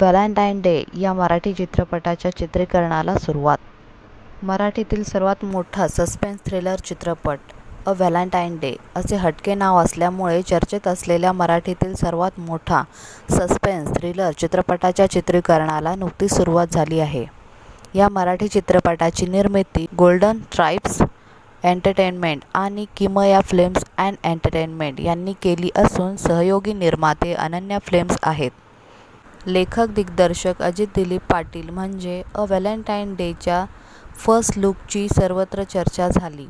Valentine day या मराठी चित्रपटाच्या चित्रीकरणाला सुरुवात. मराठीतील सर्वात मोठा सस्पेन्स थ्रिलर चित्रपट अ व्हॅलेंटाईन डे असे हटके नाव असल्यामुळे चर्चेत असलेल्या मराठीतील सर्वात मोठा सस्पेन्स थ्रिलर चित्रपटाच्या चित्रीकरणाला नुकतीच सुरुवात झाली आहे. या मराठी चित्रपटाची निर्मिती गोल्डन ट्राइब्स एंटरटेनमेंट आणि किमया फिल्म्स अँड एंटरटेनमेंट यांनी केली असून सहयोगी निर्माते अनन्या फिल्म्स आहेत. लेखक दिग्दर्शक अजित दिलीप पाटील म्हणजे अ व्हॅलेंटाईन डेच्या फर्स्ट लुकची सर्वत्र चर्चा झाली.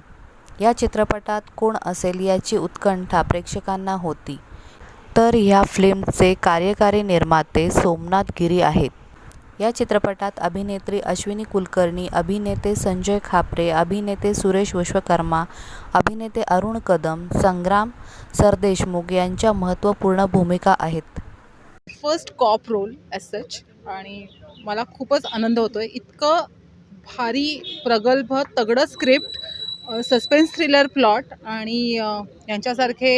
या चित्रपटात कोण असेल याची उत्कंठा प्रेक्षकांना होती. तर ह्या फिल्मचे कार्यकारी निर्माते सोमनाथ गिरी आहेत. या चित्रपटात अभिनेत्री अश्विनी कुलकर्णी अभिनेते संजय खापरे अभिनेते सुरेश विश्वकर्मा अभिनेते अरुण कदम संग्राम सरदेशमुख यांच्या महत्त्वपूर्ण भूमिका आहेत. First cop role as such आणि मला खूपच आनंद होतो आहे इतकं भारी प्रगल्भ तगडं स्क्रिप्ट सस्पेन्स थ्रिलर प्लॉट आणि यांच्यासारखे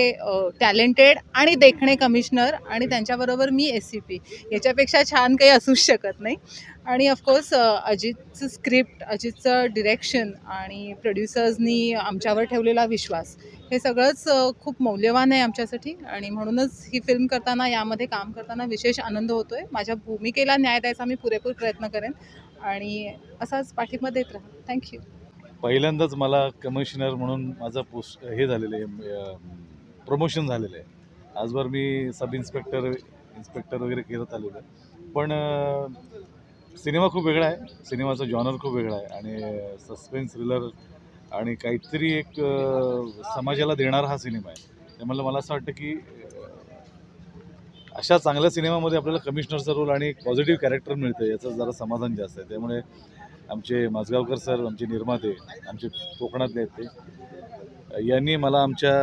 टॅलेंटेड आणि देखणे कमिशनर आणि त्यांच्याबरोबर मी एस सी पी याच्यापेक्षा छान काही असूच शकत नाही. आणि ऑफकोर्स अजितचं स्क्रिप्ट अजितचं डिरेक्शन आणि प्रोड्युसर्सनी आमच्यावर ठेवलेला विश्वास हे सगळंच खूप मौल्यवान आहे आमच्यासाठी. आणि म्हणूनच ही फिल्म करताना यामध्ये काम करताना विशेष आनंद होतो आहे माझ्या भूमिकेला न्याय द्यायचा मी पुरेपूर प्रयत्न करेन. आणि असाच पाठिंबा देत राहा. थँक्यू पहिल्यांदाच मला कमिशनर म्हणून माझं पोस्ट हे झालेलं आहे प्रमोशन झालेलं आहे. आजवर मी सब इन्स्पेक्टर इन्स्पेक्टर वगैरे करत आलेलो आहे. पण सिनेमा खूप वेगळा आहे. सिनेमाचा जॉनर खूप वेगळा आहे. आणि सस्पेन्स थ्रिलर आणि काहीतरी एक समाजाला देणारा हा सिनेमा आहे. त्यामुळे मला असं वाटतं की अशा चांगल्या सिनेमामध्ये आपल्याला कमिशनरचा रोल आणि एक पॉझिटिव्ह कॅरेक्टर मिळतं याचं जरा समाधान जास्त आहे. त्यामुळे आमचे माझगावकर सर आमचे निर्माते आमचे कोकणातले आहेत ते. यांनी मला आमच्या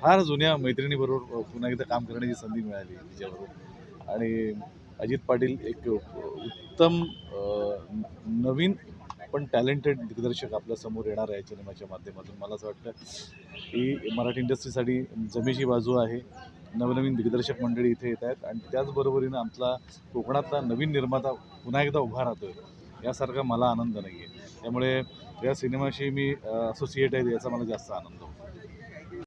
फार जुन्या मैत्रिणीबरोबर पुन्हा एकदा काम करण्याची संधी मिळाली तिच्याबरोबर. आणि अजित पाटील एक उत्तम नवीन पण टॅलेंटेड दिग्दर्शक आपल्यासमोर येणार आहे सिनेमाच्या माध्यमातून. मला असं वाटतं की मराठी इंडस्ट्रीसाठी जमेची बाजू आहे. नवनवीन दिग्दर्शक मंडळी इथे येत आहेत. आणि त्याचबरोबरीनं आमचा कोकणातला नवीन निर्माता पुन्हा एकदा उभा राहतो आहे यासारखा मला आनंद नाही आहे त्यामुळे या सिनेमाशी मी असोसिएट आहे याचा मला जास्त आनंद होतो.